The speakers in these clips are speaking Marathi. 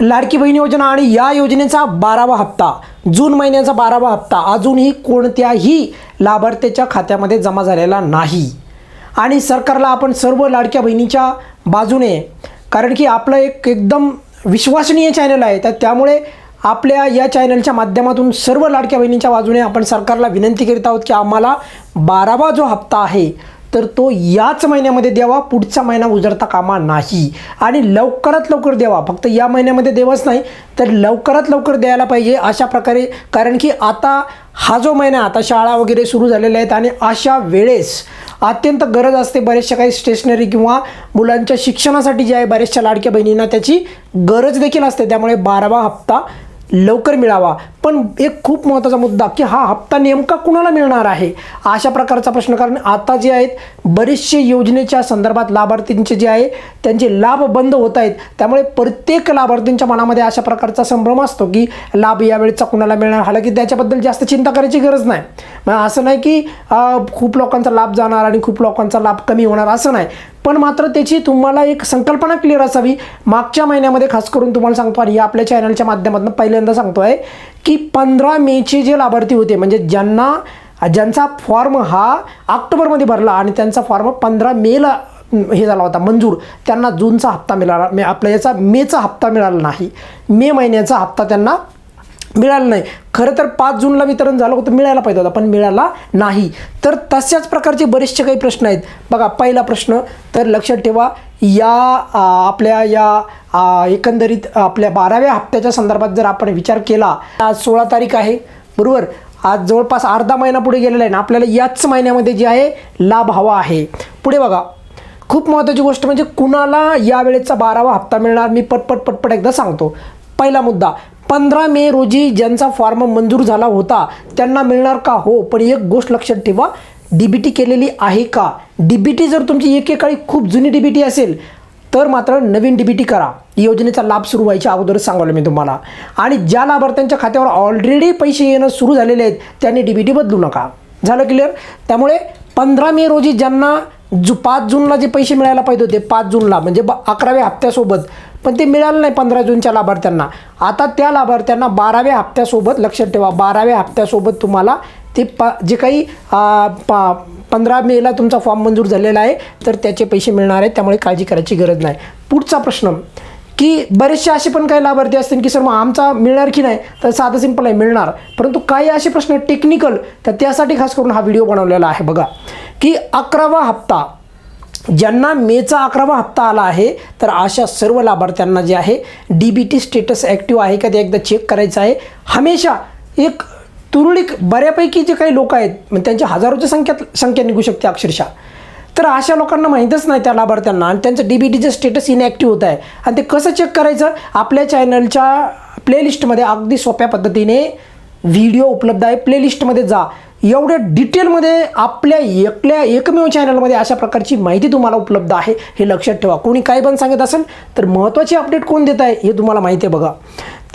लाडकी बहीण योजना आणि या योजनेचा बारावा हप्ता. जून महिन्याचा बारावा हप्ता. अजूनही कोणत्याही लाभार्थ्याच्या खात्यामध्ये जमा झालेला नाही. आणि सरकारला आपण सर्व लाडक्या बहिणीच्या बाजूने कारण की आपलं एक एकदम विश्वसनीय चॅनल आहे. तर त्यामुळे आपल्या या चॅनलच्या माध्यमातून सर्व लाडक्या बहिणींच्या बाजूने आपण सरकारला विनंती करीत आहोत की आम्हाला बारावा जो हप्ता आहे तर तो याच महिन्यामध्ये द्यावा पुढचा महिना उजळता कामा नाही. आणि लवकरात लवकर द्यावा. फक्त या महिन्यामध्ये देवच नाही तर लवकरात लवकर द्यायला पाहिजे अशा प्रकारे. कारण की आता हा जो महिना आता शाळा वगैरे सुरू झालेल्या आहेत आणि अशा वेळेस अत्यंत गरज असते बऱ्याचशा काही स्टेशनरी किंवा मुलांच्या शिक्षणासाठी जे आहे बऱ्याचशा लाडक्या बहिणींना त्याची गरज देखील असते. त्यामुळे बारावा हप्ता लवकर मिळावा. पण एक खूप महत्त्वाचा मुद्दा की हा हप्ता नेमका कुणाला मिळणार आहे? अशा प्रकारचा प्रश्न कारण आता जे आहेत बरेचसे योजनेच्या संदर्भात लाभार्थींचे जे आहे त्यांचे लाभ बंद होत आहेत. त्यामुळे प्रत्येक लाभार्थींच्या मनामध्ये अशा प्रकारचा संभ्रम असतो की लाभ यावेळेचा कुणाला मिळणार? हालाकी त्याच्याबद्दल जास्त चिंता करायची गरज नाही. मग असं नाही की खूप लोकांचा लाभ जाणार आणि खूप लोकांचा लाभ कमी होणार असं नाही. पण मात्र त्याची तुम्हाला एक संकल्पना क्लिअर असावी. मागच्या महिन्यामध्ये खास करून तुम्हाला सांगतो आणि या आपल्या चॅनलच्या माध्यमातून पहिल्यांदा सांगतो आहे की पंधरा मेचे जे लाभार्थी होते म्हणजे ज्यांना ज्यांचा फॉर्म हा ऑक्टोबरमध्ये भरला आणि त्यांचा फॉर्म पंधरा मेला हे झाला होता मंजूर त्यांना जूनचा हप्ता मिळाला मे आपल्या याचा मेचा हप्ता मिळाला नाही. मे महिन्याचा हप्ता त्यांना मिळालं नाही. खरं तर पाच जूनला वितरण झालं होतं मिळायला पाहिजे होता पण मिळाला नाही. तर तशाच प्रकारचे बरेचसे काही प्रश्न आहेत. बघा पहिला प्रश्न तर लक्षात ठेवा या आपल्या या एकंदरीत आपल्या बाराव्या हप्त्याच्या संदर्भात जर आपण विचार केला आज सोळा तारीख आहे बरोबर? आज जवळपास अर्धा महिना पुढे गेलेला आहे ना आपल्याला याच महिन्यामध्ये जे आहे लाभ हवा आहे. पुढे बघा खूप महत्त्वाची गोष्ट म्हणजे कुणाला यावेळेचा बारावा हप्ता मिळणार मी पटपट पटपट एकदा सांगतो. पहिला मुद्दा पंधरा मे रोजी ज्यांचा फॉर्म मंजूर झाला होता त्यांना मिळणार का? हो पण एक गोष्ट लक्षात ठेवा. डी बी टी केलेली आहे का? डी बी टी जर तुमची एकेकाळी खूप जुनी डी बी टी असेल तर मात्र नवीन डी बी टी करा. योजनेचा लाभ सुरू व्हायच्या अगोदरच सांगवलं मी तुम्हाला. आणि ज्या लाभार्थ्यांच्या खात्यावर ऑलरेडी पैसे येणं सुरू झालेले आहेत त्यांनी डी बी टी बदलू नका. झालं क्लिअर त्यामुळे पंधरा मे रोजी ज्यांना जु पाच जूनला जे पैसे मिळायला पाहिजे होते पाच जूनला म्हणजे ब अकराव्या हप्त्यासोबत पण ते मिळालं नाही पंधरा जूनच्या लाभार्थ्यांना. आता त्या लाभार्थ्यांना बाराव्या हप्त्यासोबत लक्षात ठेवा बाराव्या हप्त्यासोबत तुम्हाला ते प जे काही पा पंधरा मेला तुमचा फॉर्म मंजूर झालेला आहे तर त्याचे पैसे मिळणार आहेत त्यामुळे काळजी करायची गरज नाही. पुढचा प्रश्न की बरेचसे असे पण काही लाभार्थी असतील की सर मग आमचा मिळणार की नाही? तर साधं सिंपल आहे मिळणार. परंतु काही असे प्रश्न टेक्निकल तर त्यासाठी खास करून हा व्हिडिओ बनवलेला आहे बघा. की अकरावा हप्ता ज्यांना मेचा अकरावा हप्ता आला आहे तर अशा सर्व लाभार्थ्यांना जे आहे D B T status active आहे का ते एकदा चेक करायचं आहे. हमेशा एक तुरळीक बऱ्यापैकी जे काही लोक आहेत म्हणजे त्यांच्या हजारोच्या संख्यात संख्या निघू शकते अक्षरशः. तर अशा लोकांना माहीतच नाही त्या लाभार्थ्यांना आणि त्यांचं डी बी टीचं स्टेटस इनॲक्टिव्ह होत आहे. आणि ते कसं चेक करायचं? आपल्या चॅनलच्या प्लेलिस्टमध्ये अगदी सोप्या पद्धतीने व्हिडिओ उपलब्ध आहे. प्लेलिस्टमध्ये जा. एवढ्या डिटेलमध्ये आपल्या एकल्या एकमेव चॅनलमध्ये अशा प्रकारची माहिती तुम्हाला उपलब्ध आहे हे लक्षात ठेवा. कोणी काय पण सांगत असेल तर महत्त्वाची अपडेट कोण देत आहे हे तुम्हाला माहिती आहे बघा.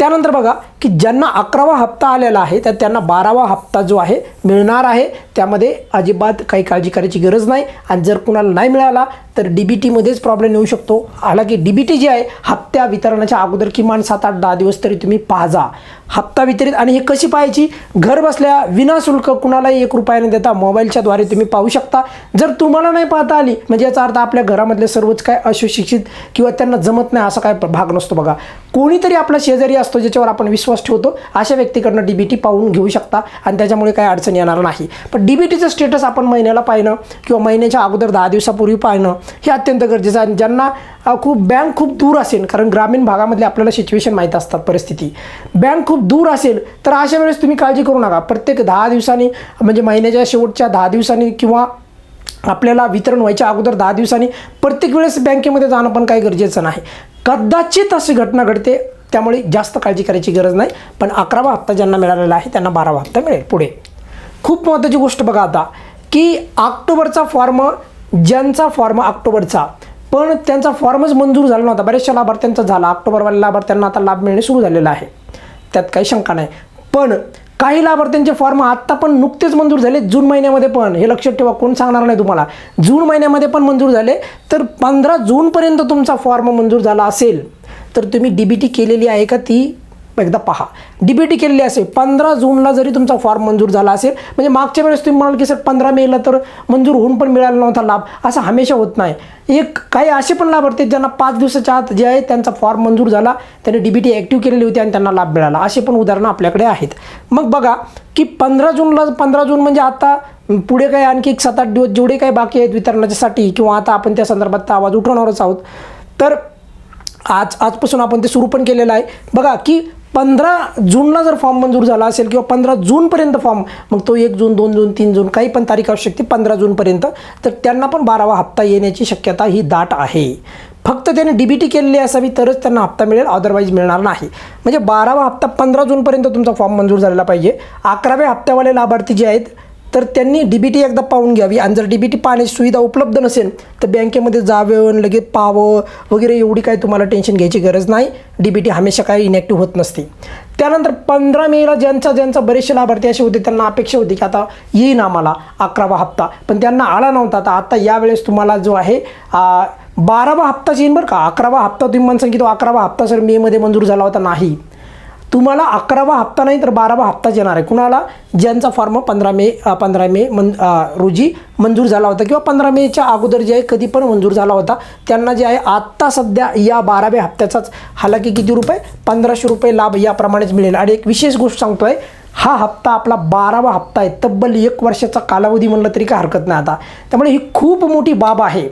त्यानंतर बघा की ज्यांना अकरावा हप्ता आलेला आहे तर त्यांना बारावा हप्ता जो आहे मिळणार आहे. त्यामध्ये अजिबात काही काळजी करायची गरज नाही. आणि जर कुणाला नाही मिळाला तर डी बी टीमध्येच प्रॉब्लेम येऊ शकतो. हालाकी डी बी टी जी आहे हप्त्या वितरणाच्या अगोदर किमान सात आठ दहा दिवस तरी तुम्ही पाहा हप्ता वितरित आणि हे कशी पाहायची? घर बसल्या विनाशुल्क कुणालाही एक रुपयाने देता मोबाईलच्या द्वारे तुम्ही पाहू शकता. जर तुम्हाला नाही पाहता आली म्हणजे याचा अर्थ आपल्या घरामधले सर्वच काय अशिक्षित किंवा त्यांना जमत नाही असा काय भाग नसतो बघा. कोणीतरी आपला शेजारी असतो. ज्याच्यावर आपण विश्वास ठेवतो अशा व्यक्तीकडनं डी बी टी पाहून घेऊ शकता आणि त्याच्यामुळे काही अडचण येणार नाही. पण डी बी टीचं स्टेटस आपण महिन्याला पाहणं किंवा महिन्याच्या अगोदर दहा दिवसापूर्वी पाहणं हे अत्यंत गरजेचं आहे. आणि ज्यांना खूप बँक खूप दूर असेल कारण ग्रामीण भागामधले आपल्याला सिच्युएशन माहीत असतात परिस्थिती. बँक खूप दूर असेल तर अशा वेळेस तुम्ही काळजी करू नका. प्रत्येक दहा दिवसांनी म्हणजे महिन्याच्या शेवटच्या दहा दिवसांनी किंवा आपल्याला वितरण व्हायच्या अगोदर दहा दिवसांनी प्रत्येक वेळेस बँकेमध्ये जाणं पण काही गरजेचं नाही. कदाचित अशी घटना घडते त्यामुळे जास्त काळजी करायची गरज नाही पण अकरावा हप्ता ज्यांना मिळालेला आहे त्यांना बारावा हप्ता मिळेल पुढे. खूप महत्त्वाची गोष्ट बघा आता की ऑक्टोबरचा फॉर्म ज्यांचा फॉर्म ऑक्टोबरचा पण त्यांचा फॉर्मच मंजूर झाला नव्हता. बऱ्याचशा लाभार्थ्यांचा झाला ऑक्टोबरवाल्या लाभार्थ्यांना आता लाभ मिळणे सुरू झालेलं आहे. त्यात काही शंका नाही. पण काही लाभार्थ्यांचे फॉर्म आत्ता पण नुकतेच मंजूर झाले जून महिन्यामध्ये पण. हे लक्षात ठेवा कोण सांगणार नाही तुम्हाला. जून महिन्यामध्ये पण मंजूर झाले तर पंधरा जूनपर्यंत तुमचा फॉर्म मंजूर झाला असेल. तर तुम्ही डी बी टी केलेली आहे का ती एकदा पहा. डी बी टी केलेली असेल पंधरा जूनला जरी तुमचा फॉर्म मंजूर झाला असेल म्हणजे मागच्या वेळेस तुम्ही म्हणाल की सर पंधरा मेला तर मंजूर होऊन पण मिळाला नव्हता लाभ. असं हमेशा होत नाही. एक काही असे पण लाभार्थी आहेत ज्यांना पाच दिवसाच्या आत जे आहे त्यांचा फॉर्म मंजूर झाला त्यांनी डी बी टी ॲक्टिव्ह केलेली होती आणि त्यांना लाभ मिळाला. असे पण उदाहरणं आपल्याकडे आहेत. मग बघा की पंधरा जूनला पंधरा जून म्हणजे आता पुढे काय आणखी एक सात आठ दिवस जेवढे काही बाकी आहेत वितरणाच्यासाठी किंवा आता आपण त्या संदर्भात आवाज उठवणारच आहोत. तर आज आजपासून आपण ते सुरू पण केलेलं आहे. बघा की पंधरा जूनला जर फॉर्म मंजूर झाला असेल किंवा पंधरा जूनपर्यंत फॉर्म मग तो एक जून दोन जून तीन जून काही पण तारीख असू शकते पंधरा जूनपर्यंत तर त्यांना पण बारावा हप्ता येण्याची शक्यता ही दाट आहे. फक्त त्याने डी बी टी केलेली असावी तरच त्यांना हप्ता मिळेल अदरवाईज मिळणार नाही. म्हणजे बारावा हप्ता पंधरा जूनपर्यंत तुमचा फॉर्म मंजूर झालेला पाहिजे. अकराव्या हप्त्यावाले लाभार्थी जे आहेत तर त्यांनी डी बी टी एकदा पाहून घ्यावी. आणि जर डी बी टी पाहण्याची सुविधा उपलब्ध नसेल तर बँकेमध्ये जावं लगेच पाहावं वगैरे एवढी काही तुम्हाला टेन्शन घ्यायची गरज नाही. डी बी टी हमेशा काही इनॅक्टिव्ह होत नसते. त्यानंतर पंधरा मेला ज्यांचा ज्यांचा बरेचसे लाभार्थी असे होते त्यांना अपेक्षा होती की आता येईन आम्हाला अकरावा हप्ता. पण त्यांना आला नव्हता. आता आता यावेळेस तुम्हाला जो आहे बारावा हप्ताच येईन बरं का? अकरावा हप्ता तुम्ही म्हणसान की तो अकरावा हप्ता सर मेमध्ये मंजूर झाला होता नाही. तुम्हाला अकरावा हप्ता नाही तर बारावा हप्ताच येणार आहे. कुणाला? ज्यांचा फॉर्म पंधरा मे पंधरा मे मन रोजी मंजूर झाला होता किंवा पंधरा मेच्या अगोदर जे आहे कधी पण मंजूर झाला होता त्यांना जे आहे आत्ता सध्या या बाराव्या हप्त्याचाच हालाकी किती रुपये? पंधराशे रुपये लाभ याप्रमाणेच मिळेल. आणि एक विशेष गोष्ट सांगतो आहे हा हप्ता आपला बारावा हप्ता आहे. तब्बल एक वर्षाचा कालावधी म्हणलं तरी काय हरकत नाही आता. त्यामुळे ही खूप मोठी बाब आहे.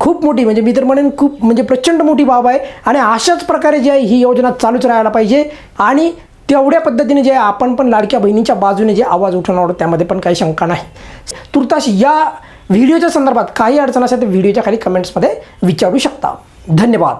खूप मोठी म्हणजे मी तर म्हणेन खूप म्हणजे प्रचंड मोठी बाब आहे. आणि अशाच प्रकारे जी आहे ही योजना चालूच राहायला पाहिजे. आणि तेवढ्या पद्धतीने जे आपण पण लाडक्या बहिणीच्या बाजूने जे आवाज उठवणार आहोत त्यामध्ये पण काही शंका नाही. तुर्तास या व्हिडिओच्या संदर्भात काही अडचण असेल तर व्हिडिओच्या खाली कमेंट्समध्ये विचारू शकता. धन्यवाद.